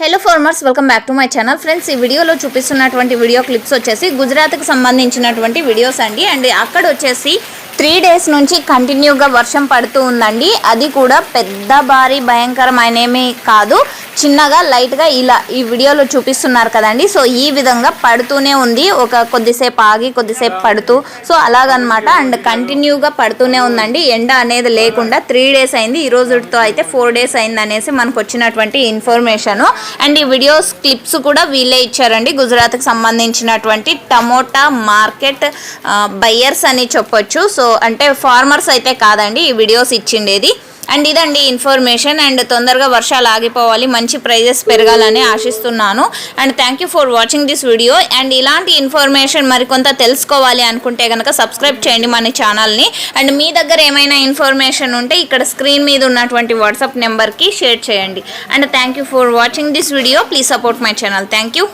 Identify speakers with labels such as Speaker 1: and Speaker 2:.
Speaker 1: Hello farmers welcome back to my channel friends ఈ వీడియోలో చూపిస్తున్నటువంటి వీడియో క్లిప్స్ వచ్చేసి గుజరాత్కి సంబంధించినటువంటి వీడియోస్ అండి. అండ్ అక్కడ వచ్చేసి త్రీ డేస్ నుంచి కంటిన్యూగా వర్షం పడుతూ ఉందండి. అది కూడా పెద్ద భారీ భయంకరమైనవి కాదు. చిన్నగా లైట్గా ఇలా ఈ వీడియోలో చూపిస్తున్నారు కదండి. సో ఈ విధంగా పడుతూనే ఉంది. ఒక కొద్దిసేపు ఆగి కొద్దిసేపు పడుతూ సో అలాగనమాట. అండ్ కంటిన్యూగా పడుతూనే ఉందండి. ఎండ అనేది లేకుండా త్రీ డేస్ అయింది. ఈ రోజుతో అయితే ఫోర్ డేస్ అయింది అనేసి మనకు వచ్చినటువంటి ఇన్ఫర్మేషన్. అండ్ ఈ వీడియోస్ క్లిప్స్ కూడా వీళ్ళే ఇచ్చారండి. గుజరాత్కి సంబంధించినటువంటి టమోటా మార్కెట్ బయ్యర్స్ అని చెప్పొచ్చు. సో అంటే ఫార్మర్స్ అయితే కాదండి ఈ వీడియోస్ ఇచ్చిండేది. అండ్ ఇదండి ఇన్ఫర్మేషన్ అండ్ తొందరగా వర్షాలు ఆగిపోవాలి మంచి ప్రైజెస్ పెరగాలని ఆశిస్తున్నాను. And thank you for watching this video and ఇలాంటి ఇన్ఫర్మేషన్ మరికొంత తెలుసుకోవాలి అనుకుంటే కనుక సబ్స్క్రైబ్ చేయండి మన ఛానల్ని అండ్ మీ దగ్గర ఏమైనా ఇన్ఫర్మేషన్ ఉంటే ఇక్కడ స్క్రీన్ మీద ఉన్నటువంటి వాట్సాప్ నెంబర్కి షేర్ చేయండి. And thank you for watching this video please support my channel thank you